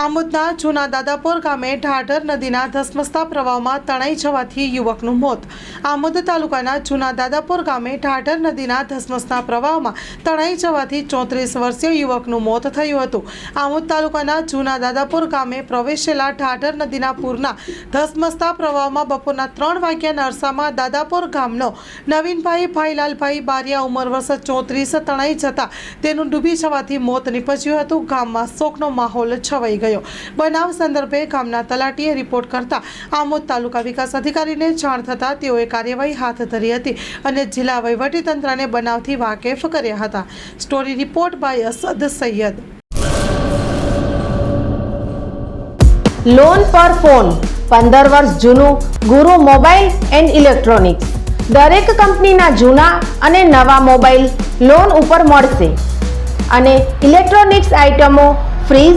આમોદના જૂના દાદાપુર ગામે ઢાઢર નદીના ધસમસતા પ્રવાહમાં તણાઈ જવાથી યુવકનું મોત. આમોદ તાલુકાના જૂના દાદાપુર ગામે ઢાઢર નદીના ધસમસતા પ્રવાહમાં તણાઈ જવાથી ચોત્રીસ વર્ષીય યુવકનું મોત થયું હતું. આમોદ તાલુકાના જૂના દાદાપુર ગામે પ્રવેશેલા ઢાઢર નદીના પૂરના ધસમસતા પ્રવાહમાં બપોરના ત્રણ વાગ્યા નરસામાં દાદાપુર ગામનો નવીનભાઈ ભાઈલાલભાઈ બારિયા ઉંમર વર્ષ ચોત્રીસ તણાઈ જતા તેનું ડૂબી જવાથી મોત નીપજ્યું હતું. ગામમાં શોકનો માહોલ છવાઈ ગયો. બનાવ સંદર્ભે ગામના તલાટીએ રિપોર્ટ કરતા આમોદ તાલુકા વિકાસ અધિકારીને જાણ થતાં તેઓએ કાર્યવાહી હાથ ધરી હતી અને જિલ્લા વહીવટીતંત્રને બનાવથી વાકેફ કર્યા હતા. Story report by Asad Syed. Loan પર ફોન. પંદર વર્ષ જૂનું ગુરુ મોબાઈલ એન્ડ ઇલેક્ટ્રોનિક્સ. દરેક કંપનીના જૂના અને નવા મોબાઈલ લોન ઉપર મળશે. અને ઇલેક્ટ્રોનિક્સ આઇટમો fridge